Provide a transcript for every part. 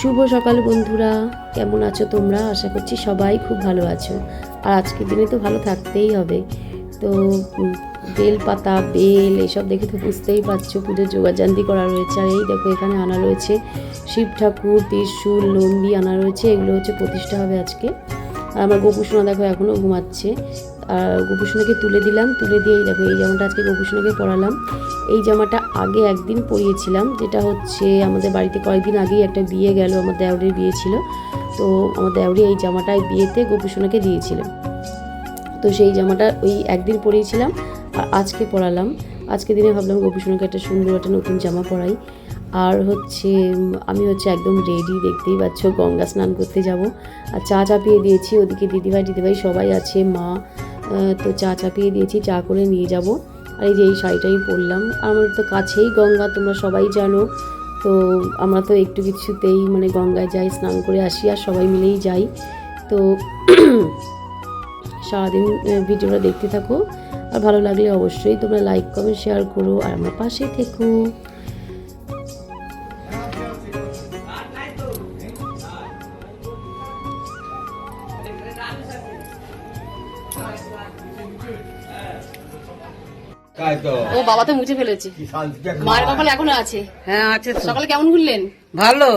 শুভ সকাল বন্ধুরা। কেমন আছো তোমরা? আশা করছি সবাই খুব ভালো আছো। আর আজকের দিনে তো ভালো থাকতেই হবে। তো বেল পাতা, বেল, এসব দেখে তো বুঝতেই পারছ পুজোর যোগাযান্তি করা রয়েছে। আর এই দেখো, এখানে আনা রয়েছে শিব ঠাকুর, ত্রিশূল নন্দী আনা রয়েছে। এগুলো হচ্ছে প্রতিষ্ঠা হবে আজকে। আর আমার গোপুসোনা দেখো এখনও ঘুমাচ্ছে। আর গোপুসোনাকে তুলে দিলাম। তুলে দিয়ে দেখো, এই জামাটা আজকে গোপুসোনাকে পরালাম। এই জামাটা আগে একদিন পরিয়েছিলাম, যেটা হচ্ছে আমাদের বাড়িতে কয়েকদিন আগেই একটা বিয়ে গেল, আমার দেওরের বিয়ে ছিল। তো আমার দেওরি এই জামাটা বিয়েতে গোপুসোনাকে দিয়েছিল তো সেই জামাটা ওই একদিন পরিয়েছিলাম, আর আজকে পরালাম। আজকে দিনে ভাবলাম গোপুসোনাকে একটা সুন্দর একটা নতুন জামা পরাই। আর হচ্ছে, আমি হচ্ছে একদম রেডি দেখতেই পাচ্ছ, গঙ্গা স্নান করতে যাব। আর চা চাপিয়ে দিয়েছি, ওদিকে দিদিভাই দিদিভাই সবাই আছে, মা তো চা চাপিয়ে দিয়েছি, চা করে নিয়ে যাব। আর এই যে এই শাড়িটাই পরলাম। আমার তো কাছেই গঙ্গা, তোমরা সবাই জানো। তো আমরা তো একটু কিছুতেই মানে গঙ্গায় যাই, স্নান করে আসি আর সবাই মিলেই যাই। তো সারাদিন ভিডিওটা দেখতে থাকো। আর ভালো লাগলে অবশ্যই তোমরা লাইক কমেন্ট শেয়ার করো। আর আমার পাশে থেকো। ও বাবা তো মুছে ফেলেছে। মায়ের কপালে এখনও আছে। হ্যাঁ আছে সকালে কেমন ঘুরলেন? ভালো।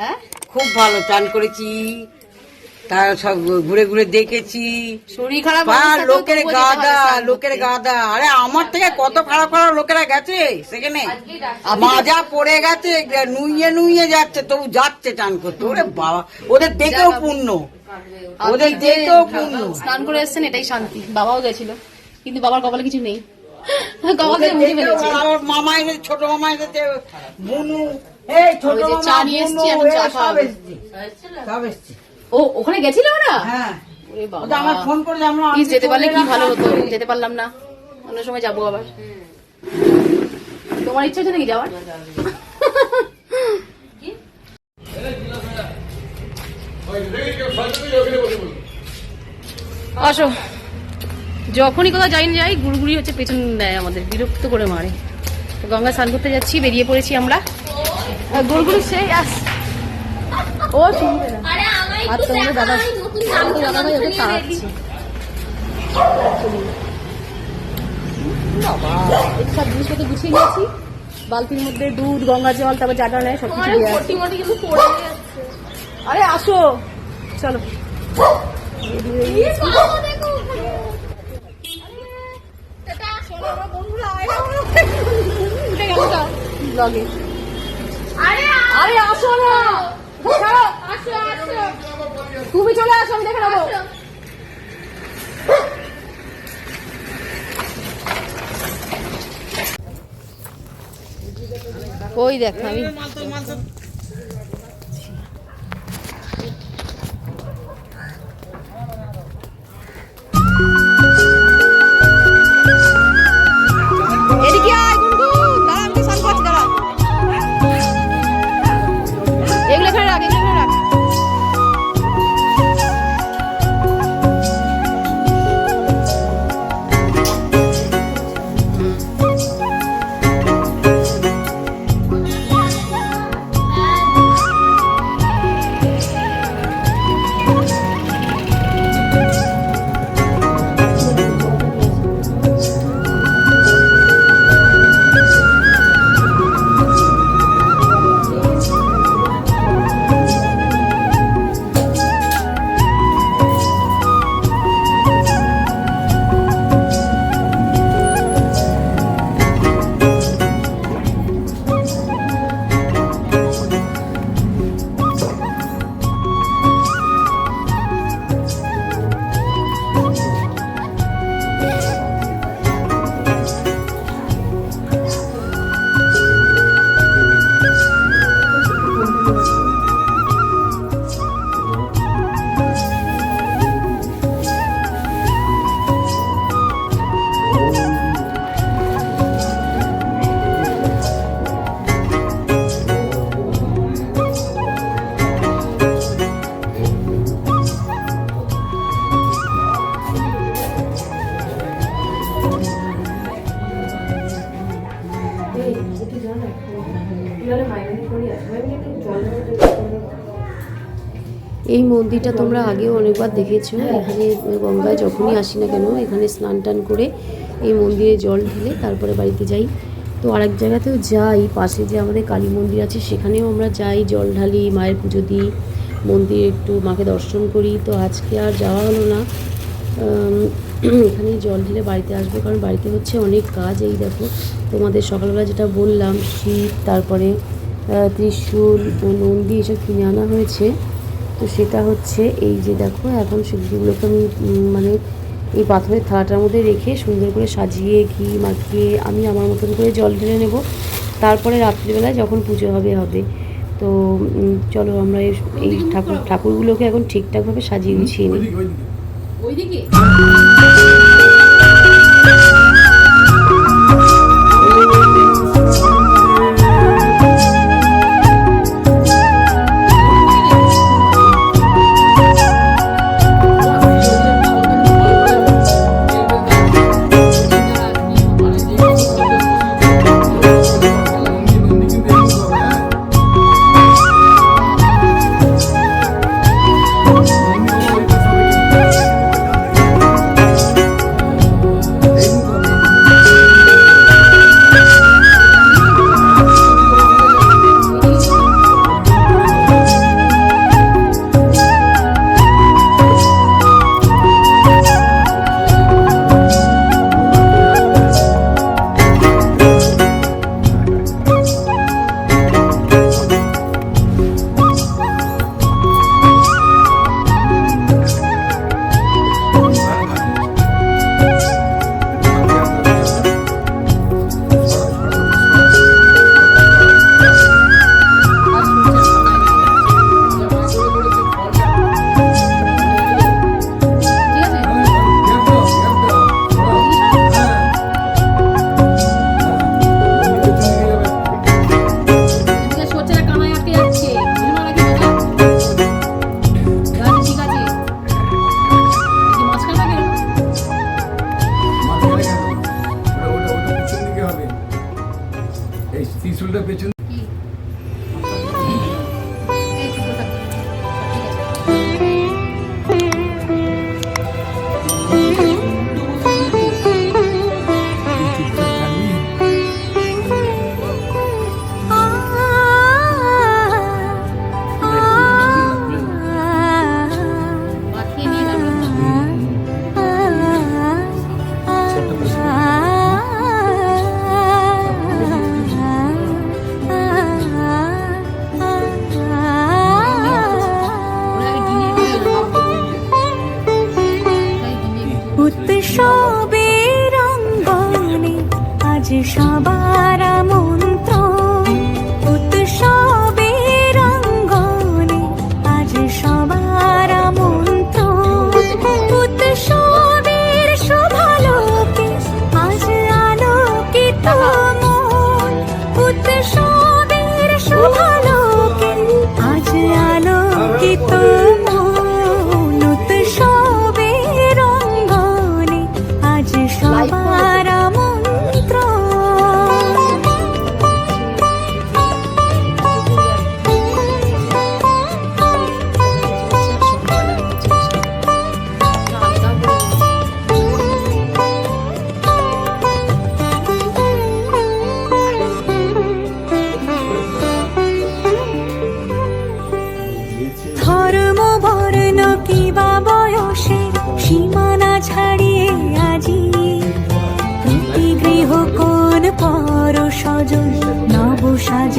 হ্যাঁ? খুব ভালো চান করেছি। তার সব ঘুরে ঘুরে দেখেছি। শরীর খারাপ লোকের গাদা লোকের। গাদা আরে আমার থেকে কত খারাপ খারাপ লোকেরা গেছে সেখানে? মাজা পড়ে গেছে নুইয়ে নুইয়ে যাচ্ছে তবু যাচ্ছে চান করতে। ওরে বাবা ওদের দেখেও পূর্ণ ওদের দেখেও পুণ্য। স্নান করে এসেছেন এটাই শান্তি। বাবাও গেছিল। কিন্তু বাবার কপালে কিছু নেই। কপাল ওদের থেকে মুছে দেখেও ফেলেছে আমার মামা এসেছে ছোট মামা এসেছে বুনু এই ছোট ওই যে মামা চা নিয়ে এসছি, এখন চা খাওয়াবে। সব এসছে। ও ওখানে গেছিল ওরা? হ্যাঁ। ওরে বাবা। ওটা আমার ফোন করে আমরা যেতে পারলে কি ভালো হতো? যেতে পারলাম না। অন্য সময় যাব আবার। তোমার ইচ্ছা হচ্ছে নাকি যাওয়ার? আসো। যখনই কোথাও যাই না যাই গুড়গুড়ি হচ্ছে পেছন দেয় আমাদের বিরক্ত করে মারে। তো গঙ্গা স্নান করতে যাচ্ছি বেরিয়ে পড়েছি আমরা। গুড়গুড়ি সেই আস। ও শুনবে না। আর তোমাদের দাদা দাদা ভাই ওকে তাড়াচ্ছে বাবা। এই সব জিনিসপত্র গুছিয়ে নিয়েছি। বালতির মধ্যে দুধ গঙ্গা জল তারপর জাটা নেয় সব কিছু দিয়ে আরে আসো। চলো। ব্লগে আরে আসো না। তুমি চলে আসো আমি দেখে নেব। ওই দেখো আমি। এই মন্দিরটা তোমরা আগেও অনেকবার দেখেছ। এখানে গঙ্গায় যখনই আসি না কেন, এখানে স্নান টান করে এই মন্দিরে জল ঢেলে তারপরে বাড়িতে যাই। তো আরেক জায়গাতেও যাই, পাশে যে আমাদের কালী মন্দির আছে, সেখানেও আমরা যাই, জল ঢালি, মায়ের পুজো দিই, মন্দিরে একটু মাকে দর্শন করি। তো আজকে আর যাওয়া হলো না। এখানে জল ঢেলে বাড়িতে আসব, কারণ বাড়িতে হচ্ছে অনেক কাজ এই দেখো। তোমাদের সকালবেলা যেটা বললাম, শীত, তারপরে ত্রিশূল নন্দী, এসব কিনে আনা হয়েছে। তো সেটা হচ্ছে এই যে দেখো এখন সেগুলোকে আমি মানে এই পাথরের থালাটার মধ্যে রেখে সুন্দর করে সাজিয়ে ঘি মাখিয়ে আমি আমার মতন করে জল ঢেলে নেব। তারপরে রাত্রিবেলায় যখন পুজো হবে হবে। তো চলো আমরা এই- এই ঠাকুর ঠাকুরগুলোকে এখন ঠিকঠাকভাবে সাজিয়ে গুছিয়ে নিই। ত্রিশুলটা পেছন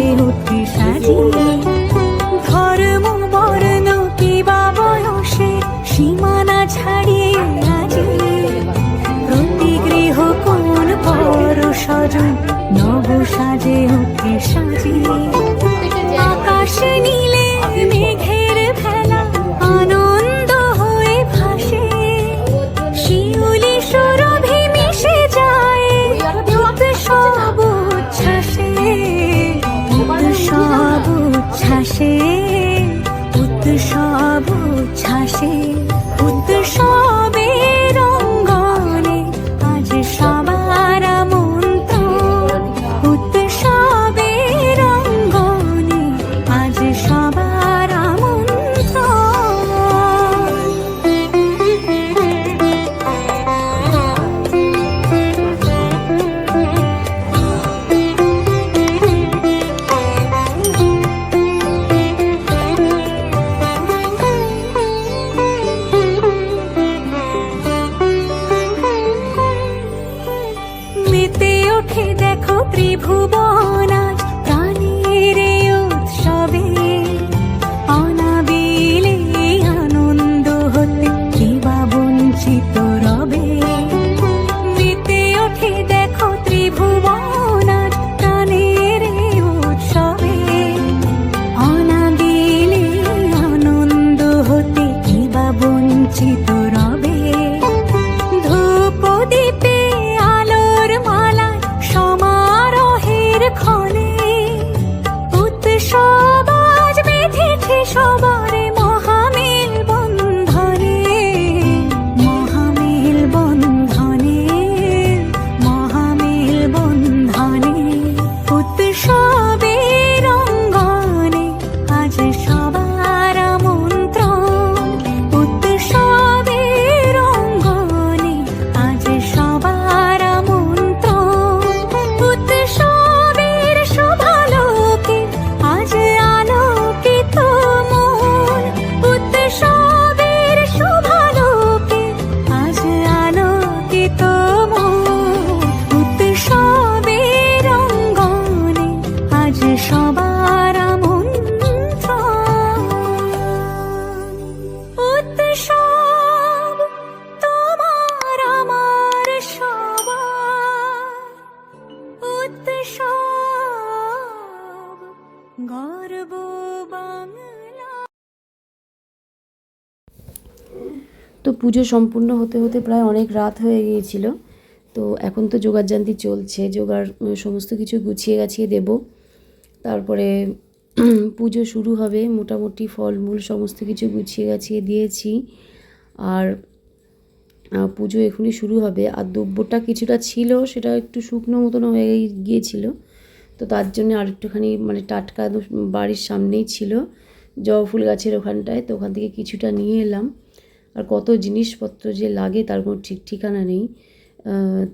সাজে অতি সাজিয়ে বেঁধেছে তো পুজো সম্পূর্ণ হতে হতে প্রায় অনেক রাত হয়ে গিয়েছিল। তো এখন তো যোগাযান্তি চলছে যোগার সমস্ত কিছু গুছিয়ে গাছিয়ে দেব। তারপরে পুজো শুরু হবে, মোটামুটি ফলমূল সমস্ত কিছু গুছিয়ে গাছিয়ে দিয়েছি। আর পুজো এখনই শুরু হবে। আর দ্রব্যটা কিছুটা ছিল, সেটা একটু শুকনো মতন হয়ে গিয়েছিল। তো তার জন্য আর একটুখানি মানে টাটকা বাড়ির সামনেই ছিল। জবা ফুল গাছের ওখানটায়, তো ওখান থেকে কিছুটা নিয়ে এলাম। আর কত জিনিসপত্র যে লাগে তার কোনো ঠিক ঠিকানা নেই।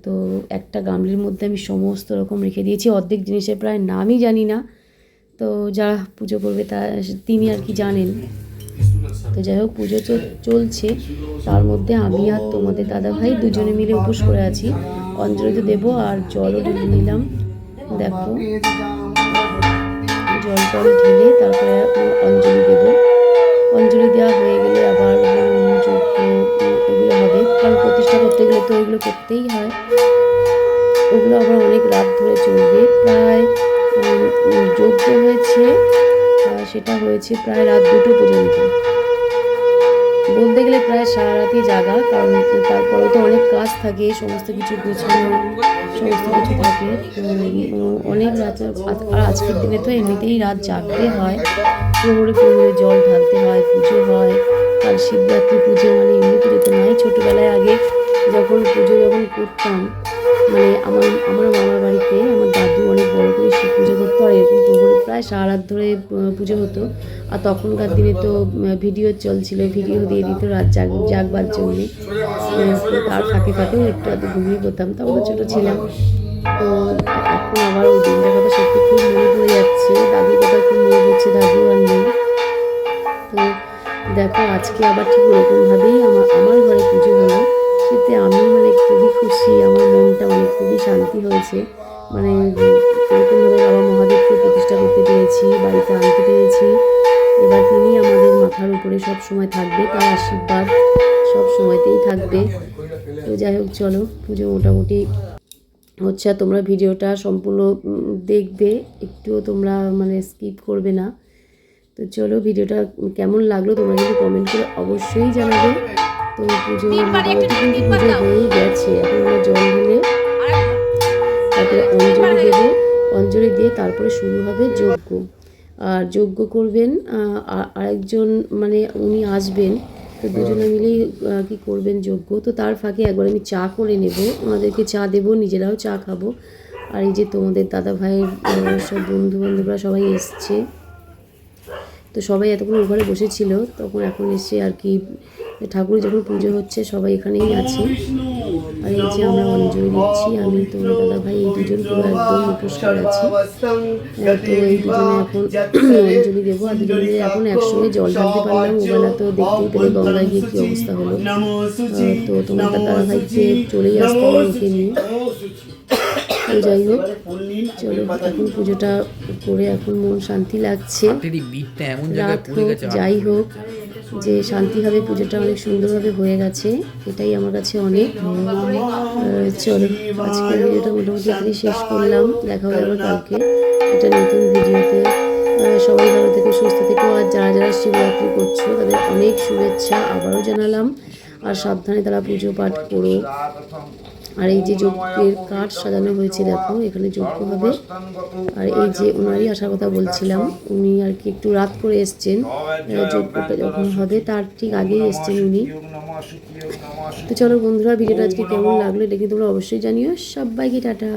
তো একটা গামলির মধ্যে আমি সমস্ত রকম রেখে দিয়েছি। অর্ধেক জিনিসের প্রায় নামই জানি না। তো যারা পুজো করবে তা তিনি আর কি জানেন। তো যাই হোক, পুজো চলছে। তার মধ্যে আমি আর তোমাদের দাদা ভাই দুজনে মিলে উপোস করে আছি। অঞ্জলি তো দেবো আর জলও ঢেলে নিলাম। দেখো। জল টল ঢেলে তারপরে অঞ্জলি দেবো। অঞ্জলি দেওয়া হয়ে গেলে আবার তো এগুলো করতেই হয়। ওগুলো আবার অনেক রাত ধরে চলবে। প্রায় যজ্ঞ হয়েছে সেটা হয়েছে প্রায় রাত দুটো পর্যন্ত। বলতে গেলে প্রায় সারা রাতই জাগা, কারণ তারপরে তো অনেক কাজ থাকে, সমস্ত কিছু গোছানো, সমস্ত কিছু থাকে। অনেক রাত আর আজকের দিনে তো এমনিতেই রাত জাগতে হয়। প্রহরে প্রহরে জল ঢালতে হয়, পুজো হয়। কাল শিবরাত্রি পুজো মানে এমনি পুজো তো নয়, ছোটোবেলায় করতাম। মানে আমার আমার মামার বাড়িতে আমার দাদু অনেক বড় করে শিব পুজো করতো আর এরকম প্রহরে প্রায় সারা রাত ধরে পুজো হতো। আর তখনকার দিনে তো ভিডিও চলছিল, ভিডিও দিয়ে দিত রাত জাগ, জাগবার জন্যে। তার ফাঁকে ফাঁকেও একটু আধটু ঘুমিয়ে পড়তাম। তখন ছোটো ছিলাম। তো এখন আবার ওই দিনটার কথা সত্যি খুব মনে পড়ে যাচ্ছে। দাদুর কথা খুব মনে পড়ছে দাদু আর নেই। তো দেখো, আজকে আবার ঠিক ওরকমভাবেই আমার আমার ঘরে পুজো হলো। সেতে আমি খুবই খুশি, আমার মনটা মানে খুবই শান্তি হয়েছে। মানে এরকমভাবে বাবা মহাদেবকে প্রতিষ্ঠা করতে পেরেছি, বাড়িতে আনতে পেরেছি। এবার তিনি আমাদের মাথার উপরে সব সময় থাকবে, তার আশীর্বাদ সব সময়তেই থাকবে। তো যাই হোক, চলো, পুজো মোটামুটি হচ্ছে। তোমরা ভিডিওটা সম্পূর্ণ দেখবে, একটুও তোমরা মানে স্কিপ করবে না। তো চলো, ভিডিওটা কেমন লাগল তোমরা কিন্তু কমেন্ট করে অবশ্যই জানাবে। তো পুজো পুজো হয়েই গেছে এখন আমরা জল ঢেলে তারপরে অঞ্জলি দেবো অঞ্জলি দিয়ে তারপরে শুরু হবে যজ্ঞ। আর যজ্ঞ করবেন আরেকজন মানে উনি আসবেন তো দুজনে মিলেই আহ, কি করবেন যজ্ঞ। তো তার ফাঁকে একবার আমি চা করে নেব ওনাদেরকে চা দেবো নিজেরাও চা খাব। আর এই যে তোমাদের দাদা ভাইয়ের সব বন্ধু বান্ধবরা সবাই এসছে। তো সবাই এতক্ষণ ঘরে বসেছিল তখন এখন এসে আর কি ঠাকুর যখন পুজো হচ্ছে সবাই এখানেই আছে। আর এই যে আমরা অঞ্জলি দিচ্ছি আমি তো দাদা ভাই এই দুজন পুরো একদম উপোস করে আছি তো এই দুজনে এখন অঞ্জলি দেবো। আর দুজনে এখন একসঙ্গে জল ঢালতে পারলাম ওবেলা তো দেখতেই পেলে গঙ্গায় গিয়ে কী অবস্থা হলো। তো তোমার দাদা ভাইকে চলেই আসতে হবে ওকে নিয়ে। তো যাই হোক চলো এখন পুজোটা করে এখন মন শান্তি লাগছে। রাত হোক যাই হোক। যে শান্তিভাবে পুজোটা অনেক সুন্দরভাবে হয়ে গেছে। এটাই আমার কাছে অনেক চলো আজকে ভিডিওটা মোটামুটি এখানেই শেষ করলাম। দেখা হবে আবার কালকে একটা নতুন ভিডিওতে। সবাই ভালো থেকে, সুস্থ থেকো। আর যারা যারা শিবরাত্রি করছ, তাদের অনেক শুভেচ্ছা। আবারও জানালাম। আর সাবধানে তারা পুজো পাঠ করো। আর এই যে যজ্ঞের কাঠ সাজানো হয়েছে, দেখো, এখানে যজ্ঞ হবে। আর এই যে ওনারই আসার কথা বলছিলাম, উনি আর কি একটু রাত করে এসছেন যজ্ঞটা যখন হবে। তার ঠিক আগেই এসছেন উনি। তো চলো বন্ধুরা, ভিডিওটা আজকে কেমন লাগল, এটা কিন্তু তোমরা অবশ্যই জানিও। সবাইকে টাটা।